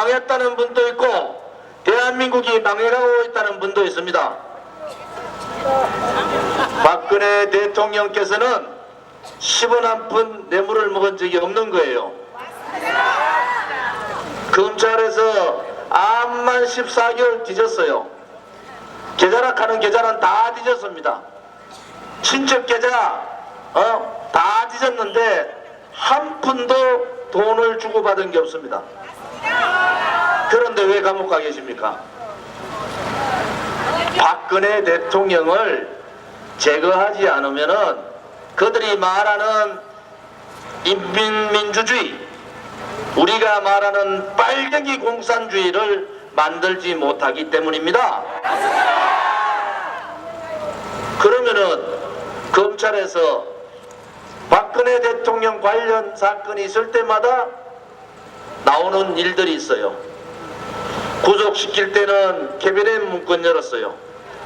망했다는 분도 있고 대한민국이 망해가고 있다는 분도 있습니다. 박근혜 대통령께서는 10원 한 푼 뇌물을 먹은 적이 없는 거예요. 검찰에서 암만 14개월 뒤졌어요. 계좌락하는 계좌는 다 뒤졌습니다. 친척 계좌 어? 다 뒤졌는데 한 푼도 돈을 주고받은 게 없습니다. 그런데 왜 감옥 가 계십니까? 박근혜 대통령을 제거하지 않으면은 그들이 말하는 인민민주주의 우리가 말하는 빨갱이 공산주의를 만들지 못하기 때문입니다. 그러면은 검찰에서 박근혜 대통령 관련 사건이 있을 때마다 나오는 일들이 있어요. 구속시킬 때는 캐비넷 문건 열었어요.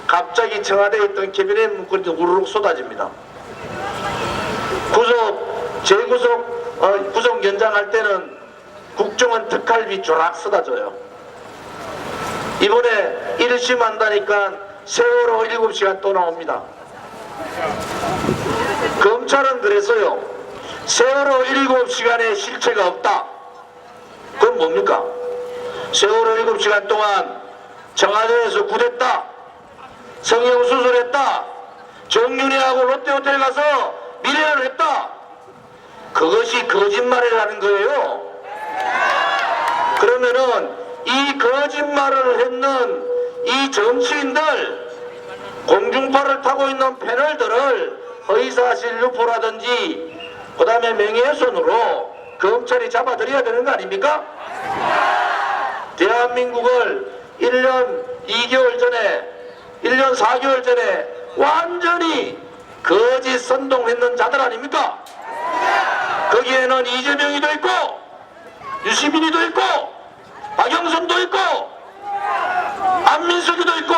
갑자기 청와대에 있던 캐비넷 문건이 우르륵 쏟아집니다. 구속, 재구속, 어, 구속 연장할 때는 국정원 특활비 쫙 쏟아져요. 이번에 1심 한다니까 세월호 7시간 또 나옵니다. 검찰은 그래서요. 세월호 7시간의 실체가 없다. 그건 뭡니까? 세월호 7시간 동안 청와대에서 구됐다. 성형 수술했다. 정윤회하고 롯데호텔 가서 미래를 했다. 그것이 거짓말이라는 거예요. 그러면은 이 거짓말을 했는 이 정치인들 공중파를 타고 있는 패널들을 허위사실 유포라든지 그 다음에 명예훼손으로 검찰이 잡아들여야 되는 거 아닙니까? 대한민국을 1년 2개월 전에 1년 4개월 전에 완전히 거짓 선동했는 자들 아닙니까? 거기에는 이재명이도 있고 유시민이도 있고 박영선도 있고 안민석이도 있고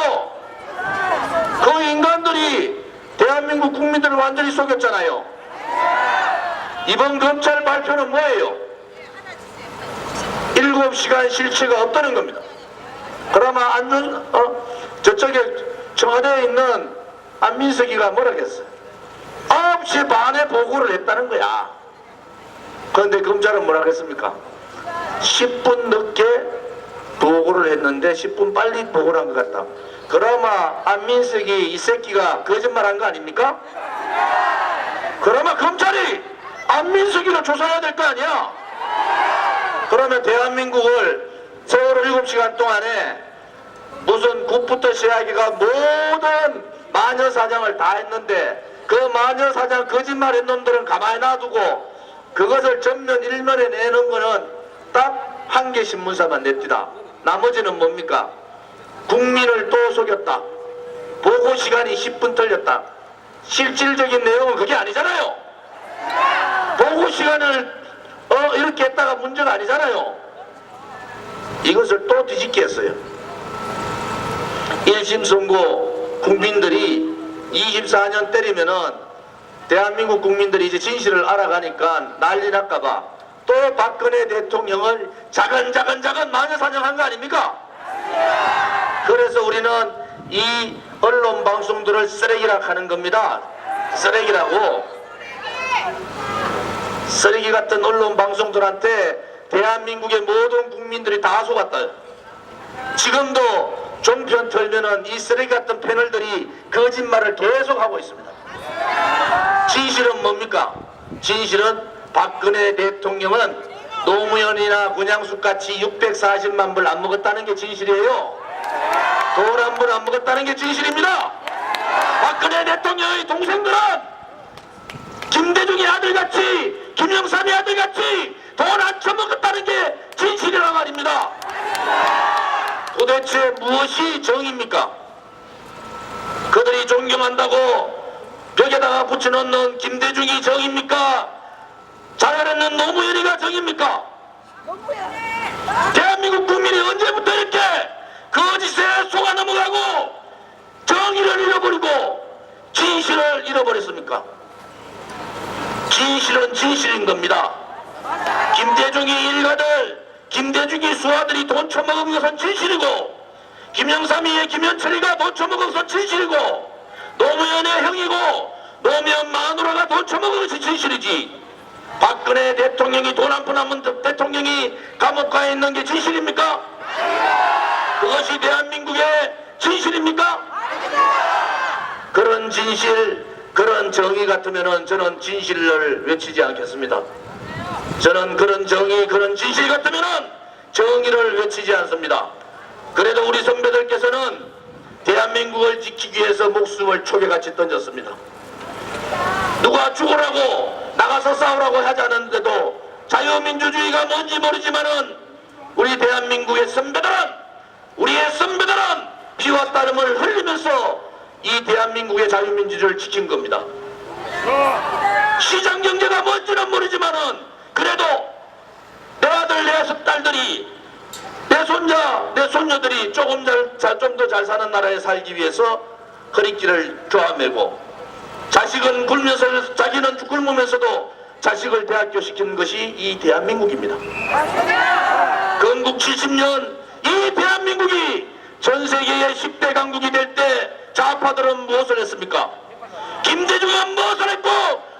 그 인간들이 대한민국 국민들을 완전히 속였잖아요. 이번 검찰 발표는 뭐예요? 7시간 실체가 없다는 겁니다. 그러면 안준, 어, 저쪽에 청와대에 있는 안민석이가 뭐라 했어요? 9시 반에 보고를 했다는 거야. 그런데 검찰은 뭐라 그랬습니까? 10분 늦게 보고를 했는데 10분 빨리 보고를 한 것 같다. 그러면 안민석이 이 새끼가 거짓말한 거 아닙니까? 그러면 검찰이 안민석이를 조사해야 될 거 아니야? 그러면 대한민국을 세월호 7시간 동안에 무슨 국부터 시작해가 모든 마녀사냥을 다 했는데 그 마녀사냥 거짓말한 놈들은 가만히 놔두고 그것을 전면 일면에 내는 거는 딱 한 개 신문사만 냅니다. 나머지는 뭡니까? 국민을 또 속였다. 보고 시간이 10분 틀렸다. 실질적인 내용은 그게 아니잖아요. 보고 시간을 어 이렇게 했다가 문제가 아니잖아요. 이것을 또 뒤집게 했어요. 1심 선고 국민들이 24년 때리면은 대한민국 국민들이 이제 진실을 알아가니까 난리 날까봐 또 박근혜 대통령을 자근자근자근 마녀 사냥한 거 아닙니까? 그래서 우리는 이 언론 방송들을 쓰레기라 하는 겁니다. 쓰레기라고. 쓰레기 같은 언론 방송들한테 대한민국의 모든 국민들이 다 속았다. 지금도 종편 틀면은 이 쓰레기 같은 패널들이 거짓말을 계속하고 있습니다. 진실은 뭡니까? 진실은 박근혜 대통령은 노무현이나 문양숙 같이 640만 불 안 먹었다는 게 진실이에요. 돈한푼안 먹었다는 게 진실입니다. 박근혜 대통령의 동생들은 김대중의 아들같이 김영삼의 아들같이 돈 안 처먹었다는 게 진실이란 말입니다. 도대체 무엇이 정입니까? 그들이 존경한다고 벽에다가 붙여놓는 김대중이 정입니까? 자살했는 노무현이가 정입니까? 대한민국 국민이 언제부터 이렇게 거짓에 속아 넘어가고 정의를 잃어버리고 진실을 잃어버렸습니까? 진실은 진실인 겁니다. 김대중이 일가들 김대중이 수아들이 돈 처먹은 것은 진실이고 김영삼이의 김현철이가 돈 처먹은 것은 진실이고 노무현의 형이고 노무현 마누라가 돈 처먹은 것이 진실이지 박근혜 대통령이 돈 한 푼 한푼 대통령이 감옥 가 있는 게 진실입니까? 그것이 대한민국의 진실입니까? 그런 진실, 그런 정의 같으면은 저는 진실을 외치지 않겠습니다. 저는 그런 정의, 그런 진실 같으면은 정의를 외치지 않습니다. 그래도 우리 선배들께서는 대한민국을 지키기 위해서 목숨을 초계같이 던졌습니다. 누가 죽으라고 나가서 싸우라고 하지 않았는데도 자유민주주의가 뭔지 모르지만은 우리 대한민국의 선배들은 우리의 선배들은 피와 땀을 흘리면서 이 대한민국의 자유민주주의를 지킨 겁니다. 시장 경제가 뭔지는 모르지만은 그래도 내 아들 내 딸들이 내 손자 내 손녀들이 조금 좀더 잘 사는 나라에 살기 위해서 허리띠를 조아매고 자식은 굶면서 자기는 굶으면서도 자식을 대학교 시키는 것이 이 대한민국입니다. 건국 70년 이 대한민국이 전 세계의 10대 강국이 될 때 좌파들은 무엇을 했습니까? 김대중은 무엇을 했고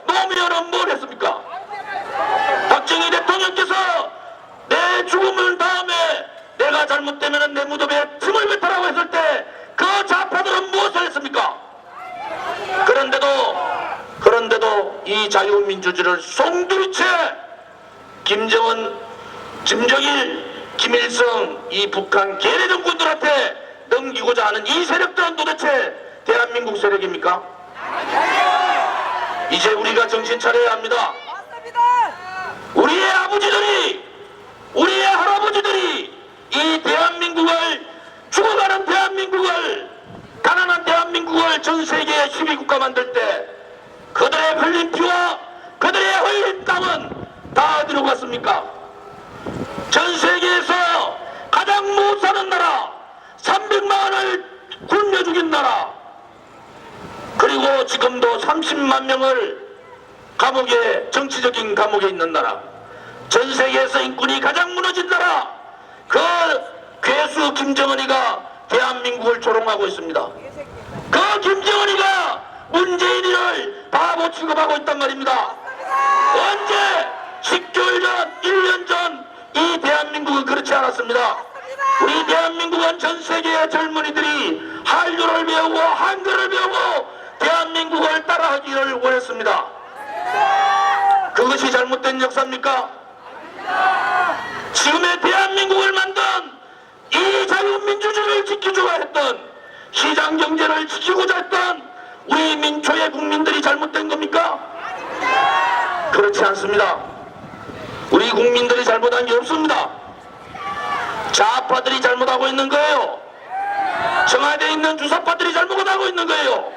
노무현은 뭘 했습니까? 박정희 대통령께서 내 죽음을 다음에 내가 잘못되면 내 무덤에 침을 뱉으라고 했을 때 그 좌파들은 무엇을 했습니까? 그런데도 그런데도 이 자유민주주의를 송두리째 김정은, 김정일, 김일성 이 북한 계례 정권들한테 넘기고자 하는 이 세력들은 도대체 대한민국 세력입니까? 이제 우리가 정신 차려야 합니다. 맞습니다. 우리의 아버지들이 우리의 할아버지들이 이 대한민국을 죽어가는 대한민국을 가난한 대한민국을 전 세계 12국가 만들 때 그들의 흘린 피와 그들의 흘린 땀은 다 어디로 갔습니까? 전 세계에서 가장 못 사는 나라 300만 원을 굶겨 죽인 나라. 그리고 지금도 30만 명을 감옥에 정치적인 감옥에 있는 나라. 전 세계에서 인권이 가장 무너진 나라. 그 괴수 김정은이가 대한민국을 조롱하고 있습니다. 그 김정은이가 문재인이를 바보 취급하고 있단 말입니다. 언제? 10개월 전 1년 전 이 대한민국은 그렇지 않았습니다 우리 대한민국은 전 세계의 젊은이들이 한류를 배우고 한글을 배우고 대한민국을 따라하기를 원했습니다 그것이 잘못된 역사입니까? 지금의 대한민국을 만든 이 자유민주주의를 지키고자 했던 시장 경제를 지키고자 했던 우리 민초의 국민들이 잘못된 겁니까? 그렇지 않습니다. 우리 국민들이 잘못한 게 없습니다. 좌파들이 잘못하고 있는 거예요. 청와대에 있는 주사파들이 잘못하고 있는 거예요.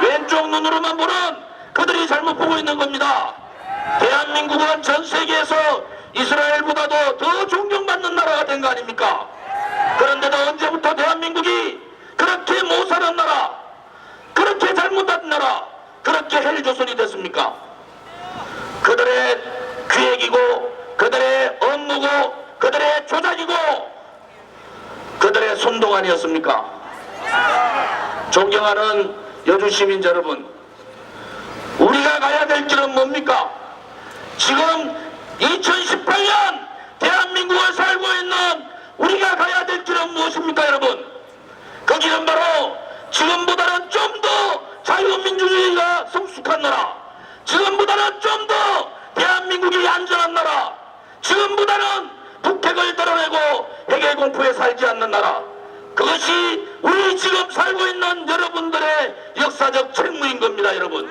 왼쪽 눈으로만 보는 그들이 잘못 보고 있는 겁니다. 대한민국은 전 세계에서 이스라엘보다도 더 존경받는 나라가 된 거 아닙니까? 그런데도 언제부터 대한민국이 그렇게 못 사는 나라, 그렇게 잘못한 나라, 그렇게 헬조선이 됐습니까? 그들의 기획이고, 그들의 업무고, 그들의 조작이고, 그들의 손동안이었습니까? 존경하는 여주 시민 여러분, 우리가 가야 될 길은 뭡니까? 지금 2018년 대한민국을 살고 있는 우리가 가야 될 길은 무엇입니까, 여러분? 그 길은 바로 지금보다는 좀 더 자유민주주의가 성숙한 나라, 지금보다는 좀 더 대한민국이 안전한 나라, 지금보다는 북핵을 드러내고 핵의 공포에 살지 않는 나라, 그것이 우리 지금 살고 있는 여러분들의 역사적 책무인 겁니다, 여러분.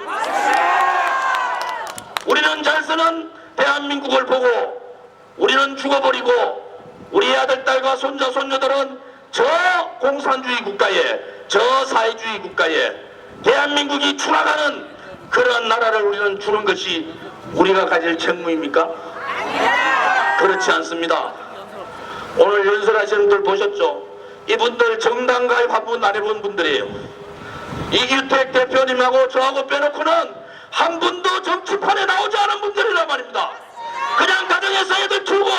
우리는 잘 쓰는 대한민국을 보고 우리는 죽어버리고 우리 아들, 딸과 손자, 손녀들은 저 공산주의 국가에 저 사회주의 국가에 대한민국이 추락하는 그런 나라를 우리는 주는 것이 우리가 가질 책무입니까? 그렇지 않습니다. 오늘 연설하시는 분들 보셨죠? 이분들 정당 가입 한번안 해본 분들이에요. 이규택 대표님하고 저하고 빼놓고는 한 분도 정치판에 나오지 않은 분들이란 말입니다. 그냥 가정에서 애들 키우고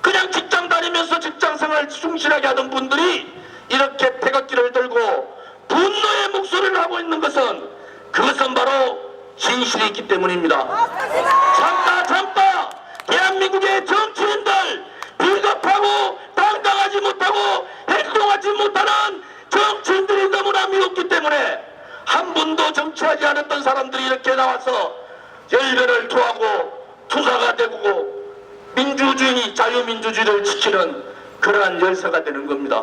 그냥 직장 다니면서 직장 생활 충실하게 하던 분들이 이렇게 태극기를 들고 분노의 목소리를 하고 있는 것은 그것은 바로 진실이 있기 때문입니다. 참다 참다 대한민국의 정치인들 비겁하고 당당하지 못하고 행동하지 못하는 정치인들이 너무나 미웠기 때문에 한 분도 정치하지 않았던 사람들이 이렇게 나와서 열변을 토하고 투사가 되고 민주주의 자유민주주의를 지키는 그러한 열사가 되는 겁니다.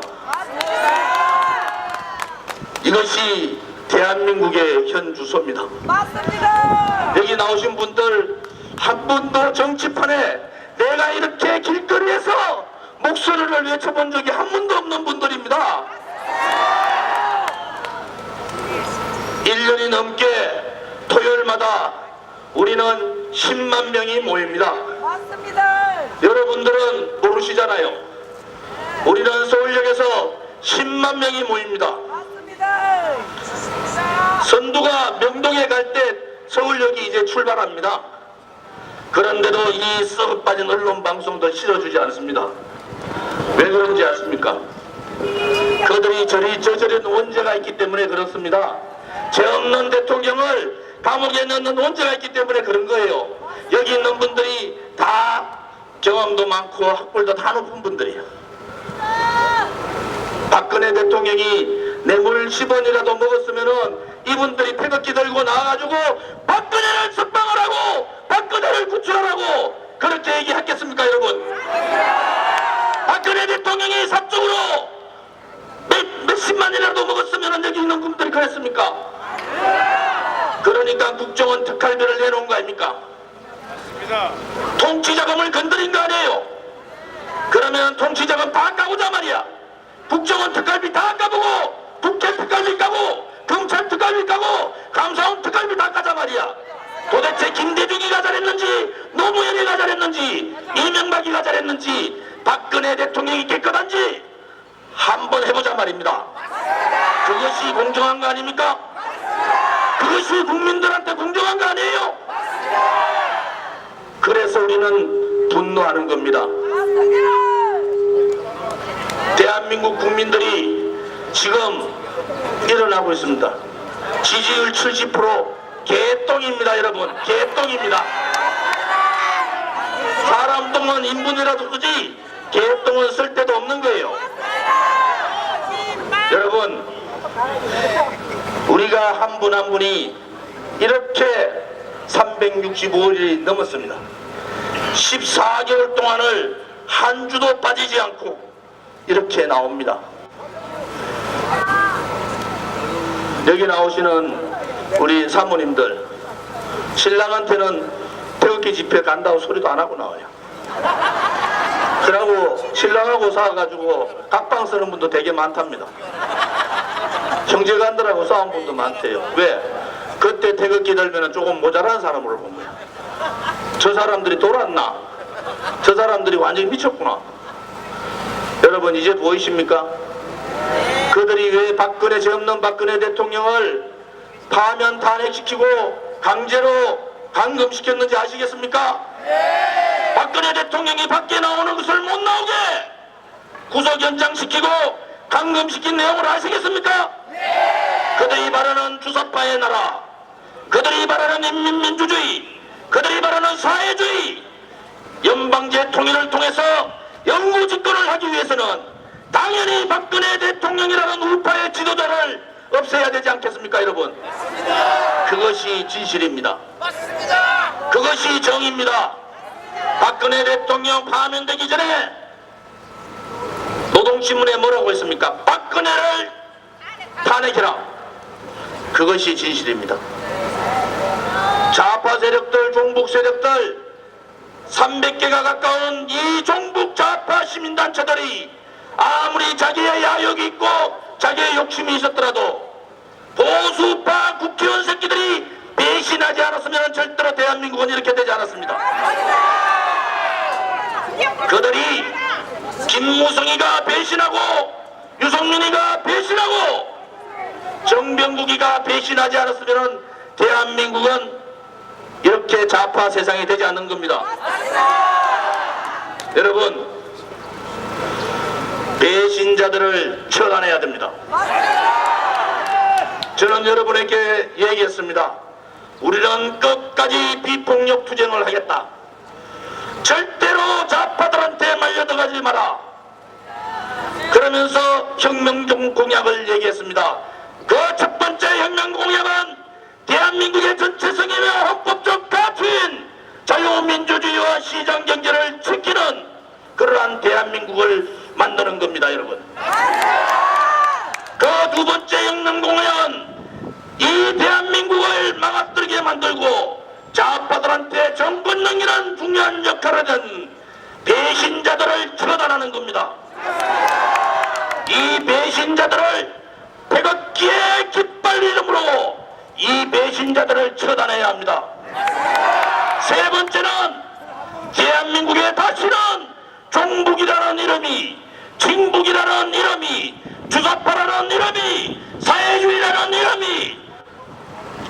이것이 대한민국의 현 주소입니다. 맞습니다. 여기 나오신 분들 한 분도 정치판에 내가 이렇게 길거리에서 목소리를 외쳐본 적이 한 분도 없는 분들입니다. 1년이 넘게 토요일마다 우리는 10만 명이 모입니다. 맞습니다. 여러분들은 모르시잖아요. 우리는 서울역에서 10만 명이 모입니다. 맞습니다. 선두가 명동에 갈 때 서울역이 이제 출발합니다. 그런데도 이 썩 빠진 언론 방송들 실어주지 않습니다. 왜 그런지 아십니까? 그들이 저리 저저린 원죄가 있기 때문에 그렇습니다. 죄 없는 대통령을 감옥에 넣는 원죄가 있기 때문에 그런 거예요. 여기 있는 분들이 다 경험도 많고 학벌도 다 높은 분들이에요. 박근혜 대통령이 뇌물 10원이라도 먹었으면은 이분들이 태극기 들고 나와가지고 박근혜를 석방을 하고 박근혜를 구출하라고 그렇게 얘기했겠습니까 여러분? 박근혜 대통령이 삽적으로 몇, 몇십만이라도 분들이 그랬습니까? 그러니까 국정원 특활비를 내놓은 거 아닙니까? 통치자금을 건드린 거 아니에요? 그러면 통치자금 다 까보자 말이야. 국정원 특활비 다 까보고 국회 특활비 까고 검찰 특활비 까고 감사원 특활비 다 까자 말이야. 도대체 김대중이가 잘했는지 노무현이가 잘했는지 이명박이가 잘했는지 박근혜 대통령이 깨끗한지 한번 해보자 말입니다. 그것이 공정한 거 아닙니까? 그것이 국민들한테 공정한 거 아니에요? 그래서 우리는 분노하는 겁니다. 대한민국 국민들이 지금 일어나고 있습니다. 지지율 70% 개똥입니다, 여러분. 개똥입니다. 사람 똥은 인분이라도 쓰지 개똥은 쓸 데도 없는 거예요. 여러분, 우리가 한 분 한 분이 이렇게 365일이 넘었습니다. 14개월 동안을 한 주도 빠지지 않고 이렇게 나옵니다. 여기 나오시는 우리 사모님들 신랑한테는 태극기 집회 간다고 소리도 안 하고 나와요. 그러고 신랑하고 싸워가지고 각방 쓰는 분도 되게 많답니다. 형제간들하고 싸운 분도 많대요. 왜? 그때 태극기 들면 조금 모자란 사람으로 본 거야. 저 사람들이 돌았나? 저 사람들이 완전히 미쳤구나. 여러분 이제 보이십니까? 그들이 왜 박근혜 죄 없는 박근혜 대통령을 파면 탄핵시키고 강제로 감금시켰는지 아시겠습니까? 박근혜 대통령이 밖에 나오는 것을 못 나오게 구속 연장시키고 감금시킨 내용을 아시겠습니까? 그들이 말하는 주사파의 나라 그들이 말하는 인민민주주의 그들이 말하는 사회주의 연방제 통일을 통해서 영구 집권을 하기 위해서는 당연히 박근혜 대통령이라는 우파의 지도자를 없애야 되지 않겠습니까 여러분? 그것이 진실입니다. 그것이 정의입니다 박근혜 대통령 파면되기 전에 노동신문에 뭐라고 했습니까? 박근혜를 탄핵해라. 그것이 진실입니다. 좌파 세력들 종북 세력들 300개가 가까운 이 종북 좌파 시민단체들이 아무리 자기의 야욕이 있고 자기의 욕심이 있었더라도 보수파 국회의원 새끼들이 배신하지 않았으면 절대로 대한민국은 이렇게 되지 않았습니다. 그들이 김무성이가 배신하고 유성민이가 배신하고 정병국이가 배신하지 않았으면 대한민국은 이렇게 좌파 세상이 되지 않는 겁니다. 여러분 배신자들을 처단해야 됩니다. 저는 여러분에게 얘기했습니다. 우리는 끝까지 비폭력 투쟁을 하겠다. 절대 로 좌파들한테 말려들어가지 마라. 그러면서 혁명 공약을 얘기했습니다. 그 첫 번째 혁명 공약은 대한민국의 전체성이며 헌법적 가치인 자유민주주의와 시장경제를 지키는 그러한 대한민국을 만드는 겁니다, 여러분. 그 두 번째 혁명 공약은 이 대한민국을 망가뜨리게 만들고 좌파들한테 정권 넘기는 중요한 역할을 하는 배신자들을 처단하는 겁니다. 이 배신자들을 백억기의 깃발 이름으로 이 배신자들을 처단해야 합니다. 세 번째는 대한민국에 다시는 종북이라는 이름이 진북이라는 이름이 주사파라는 이름이 사회주의라는 이름이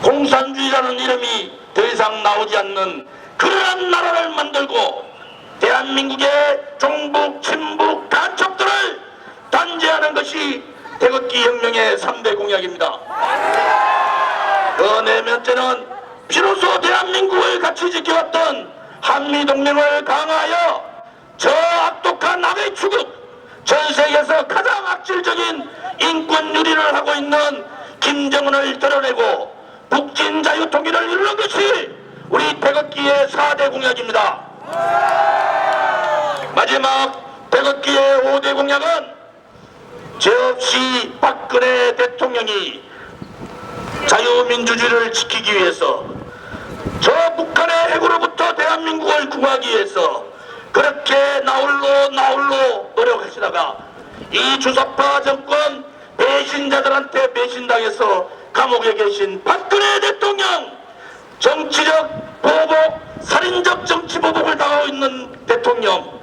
공산주의라는 이름이 더 이상 나오지 않는 그러한 나라를 만들고 대한민국의 종북, 친북, 간첩들을 단죄하는 것이 태극기 혁명의 3대 공약입니다. 그 네 번째는 비로소 대한민국을 같이 지켜왔던 한미동맹을 강화하여 저 악독한 악의 추국 전 세계에서 가장 악질적인 인권 유리를 하고 있는 김정은을 드러내고 북진 자유 통일을 이루는 것이 우리 태극기의 4대 공약입니다. 마지막 태극기의 5대 공약은 죄 없이 박근혜 대통령이 자유민주주의를 지키기 위해서 저 북한의 핵으로부터 대한민국을 구하기 위해서 그렇게 나홀로 나홀로 노력하시다가 이 주사파 정권 배신자들한테 배신당해서 감옥에 계신 박근혜 대통령 정치적 보복, 살인적 정치 보복을 당하고 있는 대통령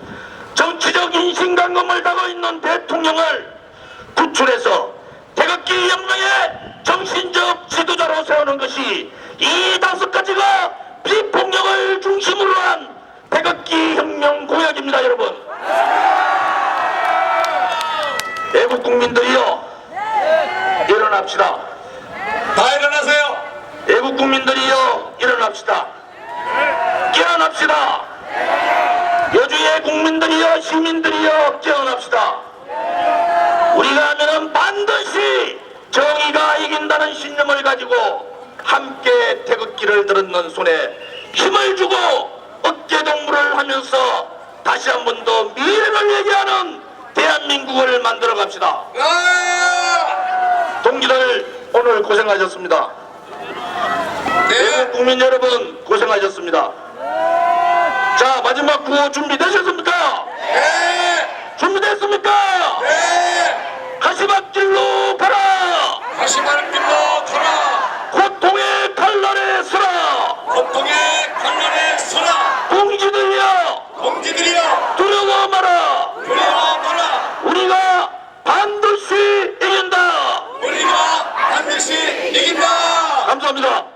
정치적 인신강금을 당하고 있는 대통령을 구출해서 태극기 혁명의 정신적 지도자로 세우는 것이 이 다섯 가지가 비폭력을 중심으로 한 태극기 혁명 공약입니다 여러분. 애국 국민들이여 일어납시다. 다 일어나세요. 애국 국민들이여 일어납시다. 깨어납시다 여주의 국민들이여 시민들이여 깨어납시다 우리가 하면은 반드시 정의가 이긴다는 신념을 가지고 함께 태극기를 들었는 손에 힘을 주고 어깨 동무를 하면서 다시 한 번 더 미래를 얘기하는 대한민국을 만들어 갑시다. 아! 동지들 오늘 고생하셨습니다. 네. 국민 여러분 고생하셨습니다. 자 마지막 구호 준비되셨습니까? 네. 준비됐습니까? 네. 가시밭길로 가라. 가시밭길로 가라. 고통의 칼날에 서라. 고통의 칼날에 서라. 공지들이여. 공지들이여. 두려워 마라. 두려워 마라. 우리가 반드시 이긴다. 우리가 반드시 이긴다. 감사합니다.